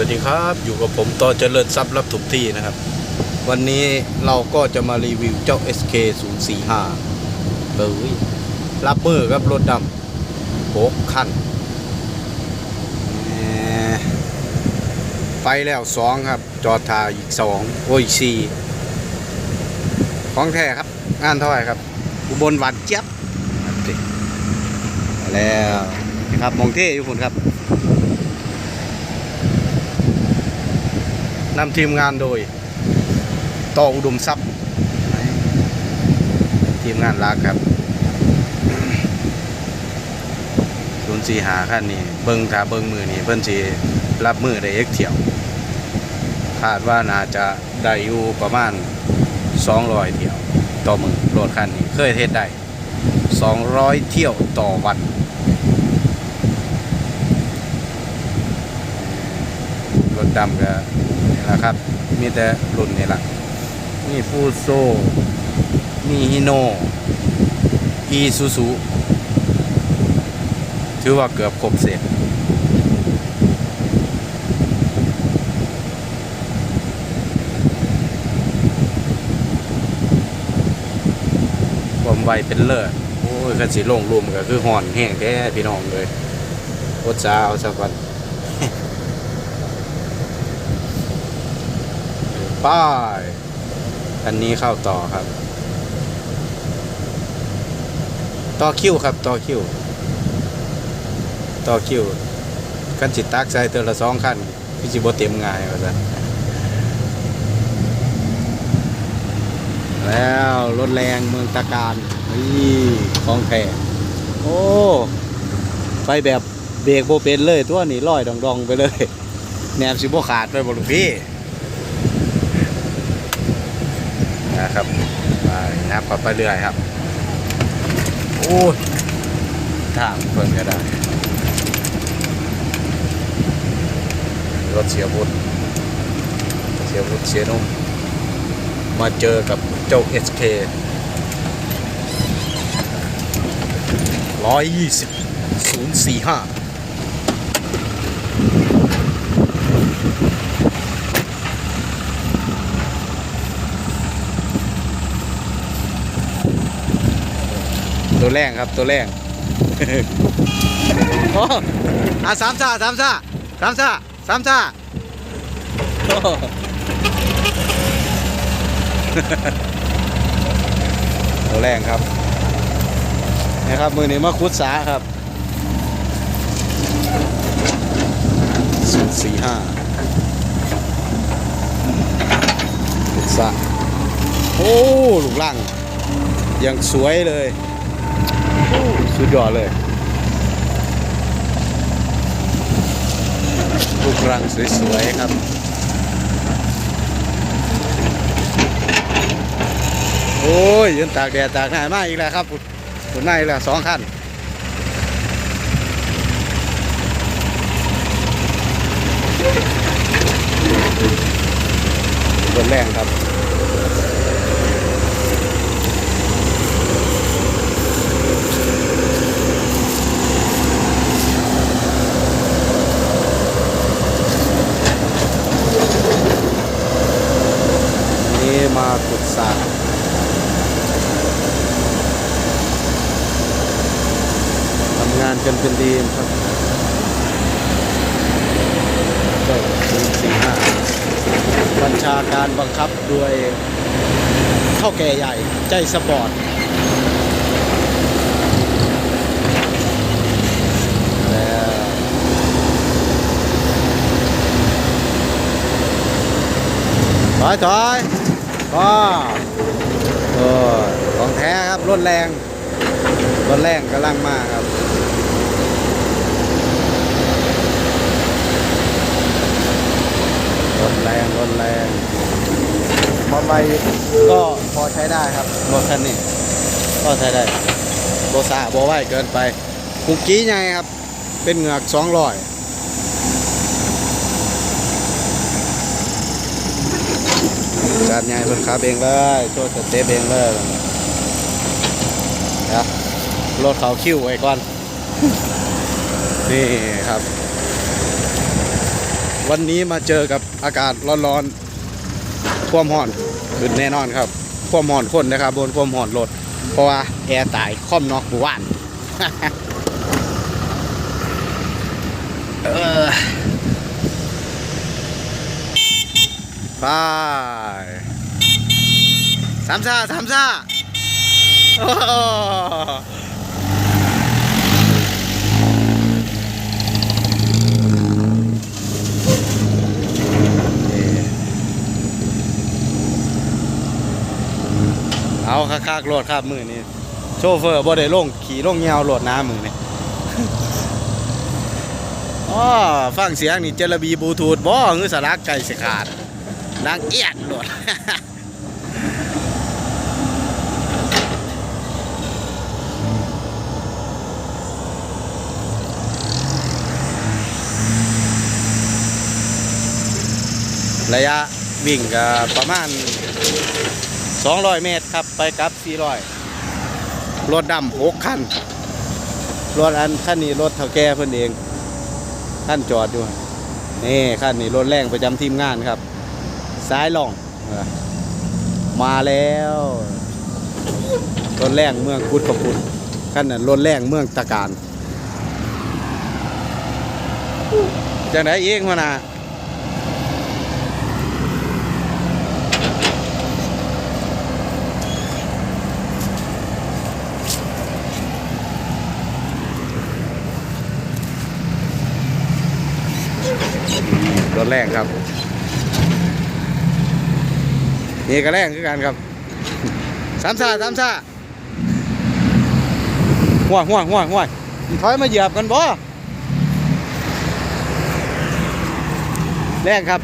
วัสดีครับอยู่กับผมต่อเจริญทรัพย์รับถูกที่นะครับ วันนี้เราก็จะมารีวิวเจ้า SK 0 4 5เลยรับเบอร์ครับรถดำหกคันไปแล้วสองครับ จอดทาอีกสองโอ้ยสี่ของแท้ครับ งานเท่าไหร่ครับ อุบลหวานเจี๊ยบแล้วครับมองเท่อยู่คุณครับ นำทีมงานโดยต่ออุดมทรัพย์ทีมงานรักครับศูนย์สีหาขั้นนี้เบิ้งถาเบิ้งมือนี้เพิ่นสีรับมือได้เอกเที่ยว คาดว่าน่าจะได้อยู่ประมาณ200เที่ยว ต่อมือรถคันนี้เคยเทศได้200เที่ยวต่อวัน รถดำก็นี่แหละครับ มีแต่รุ่นนี่แหละมีฟูโซมีฮิโนอีซูซูถือว่าเกือบครบเสร็จความไวเป็นเลิศโอ้ยคันสีลงรวมก็คือห่อนแห้งแท้พี่น้องเลยโคตรจ้าเอาสักวัน ป้ายอันนี้เข้าต่อครับ ต่อคิวครับ ต่อคิว ต่อคิวกันจิตตักใส่เตอละสองขั้นพี่จิบเต็มง่ายว่าซะแล้วรถแรงเมืองตะการนี่ของแท้โอ้ ไปแบบเบรกโบเป็นเลยตัวนี้ลอยดองๆไปเลย แนมสิบ่ขาดไปบ่ลูกพี่ นะครับไปนะครับไปเรื่อยครับโอ้ยทางเพิ่นก็ได้รถเสียบุญเสียบุญเสียนุ่มมาเจอกับเจ้า SK 120 045 ตัวแรงครับตัวแรงโอ้อาสามซ่าสามซ่าสามซ่าสามซ่าโอ้ตัวแรงครับนะครับมือนี้มาคุดสาครับศูนย์สี่ห้าคุดสาโอ้ลูกล่างยังสวยเลย สุดยอดเลยลูกรังสวยๆครับโอ้ยยืนตากแดดตากหน้ามากอีกแล้วครับคุณนายอีกแล้วสองขั้นบนแรงครับ นี่มาขุดสระทำงานกัน เป็นทีครับก็สี่สี่ห้าบัญชาการบังคับโดยเท่าแก่ใหญ่ใจสปอร์ตแล้วถอยถอยก็เออของแท้ครับรถแรงรถแรงกำลังมาครับ รถแรงรถแรงพอไปก็พอใช้ได้ครับรถคันนี้ก็ใช้ได้โบซาโบไหวเกินไปคุกกี้ไงครับ เป็นเหงือกสองร้อยจัดไงเพิ่นขับเองเลยโชว์สเตปเองเลยเลยรถเขาคิ้วไว้ก่อน นี่ครับ วันนี้มาเจอกับอากาศร้อนๆความห่อนขึ้นแน่นอนครับ ความห่อนคนนะครับบนความห่อนรถเพราะว่าแอร์ตายค่อมนอกหมู่บ้านเออไปสามซ่าสามซ่า โอ้โหเอาคักๆโหลดครับมือนี้โชเฟอร์บ่ได้ลงขี่ลงเงวโหลดน้ำมือนี่อ๋อฟังเสียงนี่เจลบีบลูทูธบ่งือสลักไก่สิขาดนางเอียดโหลดระยะวิ่งก็ประมาณ 200 เมตรครับ ไปกลับ 400 รถดำหกคัน รถอันคันนี้รถเท่าแก่เพิ่นเองคันจอดอยู่ นี่คันนี้รถแรงประจำทีมงานครับ ซ้ายล่อง มาแล้ว รถแรงเมืองพุทธกพุทธคันนั้นรถแรงเมืองตะการจังไดเองมานะ แรงครับ นี่ก็แรงคือกันครับสามซาสามซาห่วยห่วยห่วยห่วยถอยมาเหยียบกันบ่แรงครับ